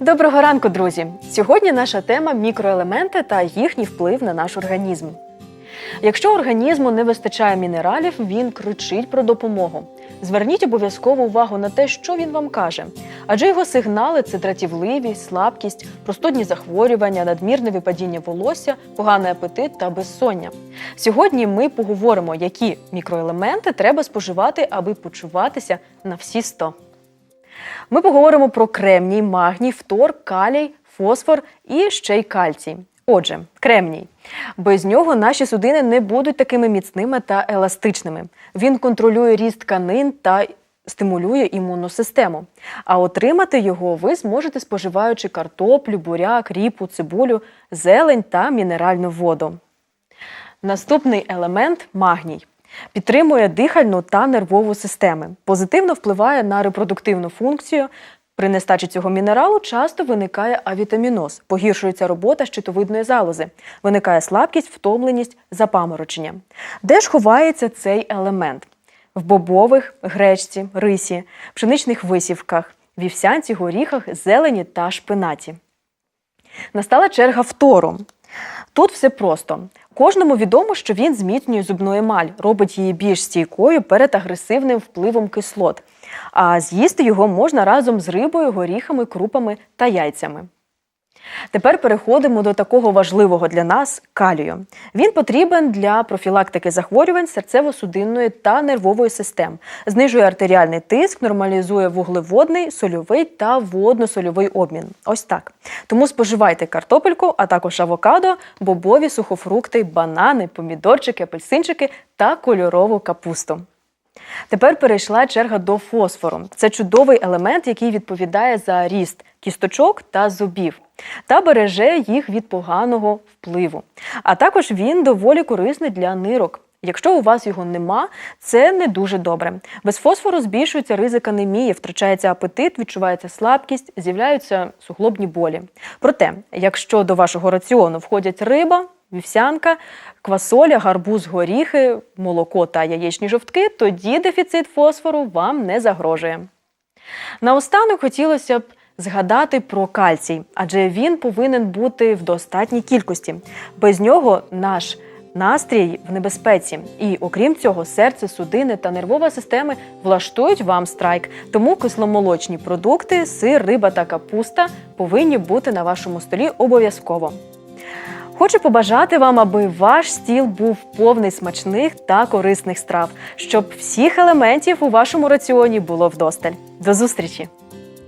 Доброго ранку, друзі! Сьогодні наша тема мікроелементи та їхній вплив на наш організм. Якщо організму не вистачає мінералів, він кричить про допомогу. Зверніть обов'язково увагу на те, що він вам каже, адже його сигнали це дратівливість, слабкість, простудні захворювання, надмірне випадіння волосся, поганий апетит та безсоння. Сьогодні ми поговоримо, які мікроелементи треба споживати, аби почуватися на всі 100. Ми поговоримо про кремній, магній, фтор, калій, фосфор і ще й кальцій. Отже, кремній. Без нього наші судини не будуть такими міцними та еластичними. Він контролює ріст тканин та стимулює імунну систему. А отримати його ви зможете споживаючи картоплю, буряк, ріпу, цибулю, зелень та мінеральну воду. Наступний елемент магній. Підтримує дихальну та нервову системи, позитивно впливає на репродуктивну функцію. При нестачі цього мінералу часто виникає авітаміноз, погіршується робота щитовидної залози, виникає слабкість, втомленість, запаморочення. Де ж ховається цей елемент? В бобових, гречці, рисі, пшеничних висівках, вівсянці, горіхах, зелені та шпинаті. Настала черга фтору. Тут все просто. Кожному відомо, що він зміцнює зубну емаль, робить її більш стійкою перед агресивним впливом кислот. А з'їсти його можна разом з рибою, горіхами, крупами та яйцями. Тепер переходимо до такого важливого для нас калію. Він потрібен для профілактики захворювань серцево-судинної та нервової систем, знижує артеріальний тиск, нормалізує вуглеводний, сольовий та водно-сольовий обмін. Ось так. Тому споживайте картопельку, а також авокадо, бобові, сухофрукти, банани, помідорчики, апельсинчики та кольорову капусту. Тепер перейшла черга до фосфору. Це чудовий елемент, який відповідає за ріст кісточок та зубів та береже їх від поганого впливу. А також він доволі корисний для нирок. Якщо у вас його нема, це не дуже добре. Без фосфору збільшується ризик анемії, втрачається апетит, відчувається слабкість, з'являються суглобні болі. Проте, якщо до вашого раціону входять риба, вівсянка, квасоля, гарбуз, горіхи, молоко та яєчні жовтки, тоді дефіцит фосфору вам не загрожує. Наостанок хотілося б згадати про кальцій, адже він повинен бути в достатній кількості. Без нього наш настрій в небезпеці. І окрім цього, серце, судини та нервова системи влаштують вам страйк. Тому кисломолочні продукти, сир, риба та капуста повинні бути на вашому столі обов'язково. Хочу побажати вам, аби ваш стіл був повний смачних та корисних страв, щоб всіх елементів у вашому раціоні було вдосталь. До зустрічі!